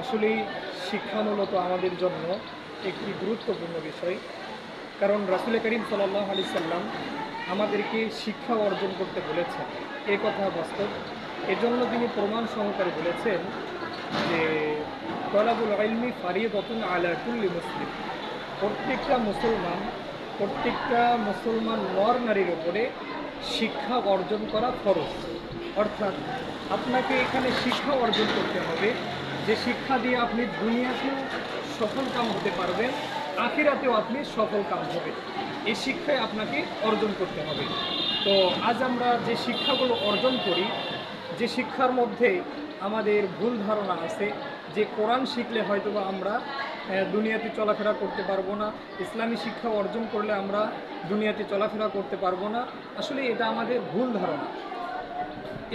আসলেই শিক্ষা মূলত আমাদের জন্য একটি গুরুত্বপূর্ণ বিষয়। কারণ রাসুল করিম সাল্লাহ আলি সাল্লাম আমাদেরকে শিক্ষা অর্জন করতে বলেছেন। এ কথা বাস্তব। এজন্য তিনি প্রমাণ সহকারে বলেছেন যে, তলাবুল আলমি ফারিয়তন আলা কুল্লি মুসলিম। প্রত্যেকটা মুসলমান প্রত্যেকটা মুসলমান নর নারীর উপরে শিক্ষা অর্জন করা ফরজ। অর্থাৎ আপনাকে এখানে শিক্ষা অর্জন করতে হবে। যে শিক্ষা দিয়ে আপনি দুনিয়াতেও সফল কাম হতে পারবেন, আখিরাতেও আপনি সফল কাম হবে। এই শিক্ষায় আপনাকে অর্জন করতে হবে। তো আজ আমরা যে শিক্ষাগুলো অর্জন করি, যে শিক্ষার মধ্যে আমাদের ভুল ধারণা আছে, যে কোরআন শিখলে হয়তোবা আমরা দুনিয়াতে চলাফেরা করতে পারব না। ইসলামী শিক্ষা অর্জন করলে আমরা দুনিয়াতে চলাফেরা করতে পারব না। আসলে এটা আমাদের ভুল ধারণা।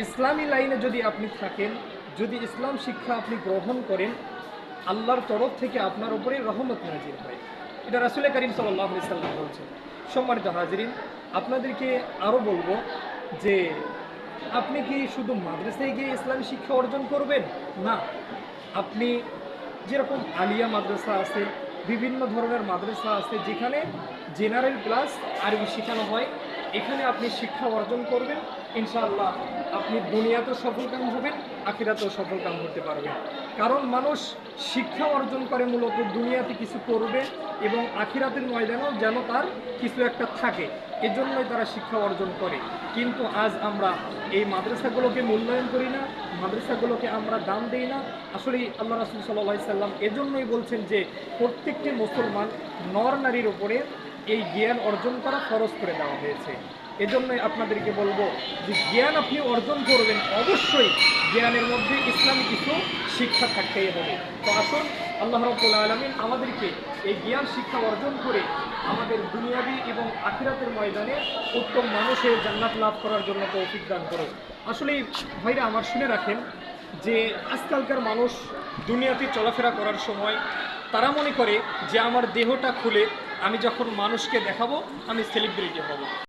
ইসলামী লাইনে যদি আপনি থাকেন যদি ইসলাম শিক্ষা আপনি গ্রহণ করেন, আল্লাহর তরফ থেকে আপনার উপরে রহমত নাজির হয়। এটা রাসুল করিম সাল্লাহ সাল্লাম বলছেন। সম্মানিত হাজিরিন, আপনাদেরকে আরও বলব যে, আপনি কি শুধু মাদ্রাসায় গিয়ে ইসলামী শিক্ষা অর্জন করবেন? না। আপনি যেরকম আলিয়া মাদ্রাসা আছে, বিভিন্ন ধরনের মাদ্রাসা আছে, যেখানে জেনারেল ক্লাস আরবি শেখানো হয় এখানে আপনি শিক্ষা অর্জন করবেন, ইনশাআল্লাহ আপনি দুনিয়াতেও সফল কাম হবেন, আখিরাতেও সফল কাম করতে পারবেন। কারণ মানুষ শিক্ষা অর্জন করে মূলত দুনিয়াতে কিছু করবে এবং আখিরাতের ময়দানেও যেন তার কিছু একটা থাকে, এজন্যই তারা শিক্ষা অর্জন করে। কিন্তু আজ আমরা এই মাদ্রাসাগুলোকে মূল্যায়ন করি না, মাদ্রাসাগুলোকে আমরা দাম দেই না। আসলে আল্লাহ রাসুল সাল্লাহ সাল্লাম এজন্যই বলছেন যে, প্রত্যেকটি মুসলমান নর নারীর উপরে এই জ্ঞান অর্জন করা খরচ করে দেওয়া হয়েছে। এজন্যই আপনাদেরকে বলব যে জ্ঞান আপনি অর্জন করবেন অবশ্যই। জ্ঞানের মধ্যে ইসলামী কিছু শিক্ষা থাকতেই হবে। তো আসুন, আল্লাহ রব্বুল আলমিন আমাদেরকে এই জ্ঞান শিক্ষা অর্জন করে আমাদের দুনিয়াবি এবং আখিরাতের ময়দানে উত্তম মানুষের জান্নাত লাভ করার জন্য তৌফিক দান করো আসলে ভাইরা আমার শুনে রাখেন যে আজকালকার মানুষ দুনিয়াতে চলাফেরা করার সময় তারা মনে করে যে আমার দেহটা খুলে আমি যখন মানুষকে দেখাবো আমি সেলিব্রিটি হব।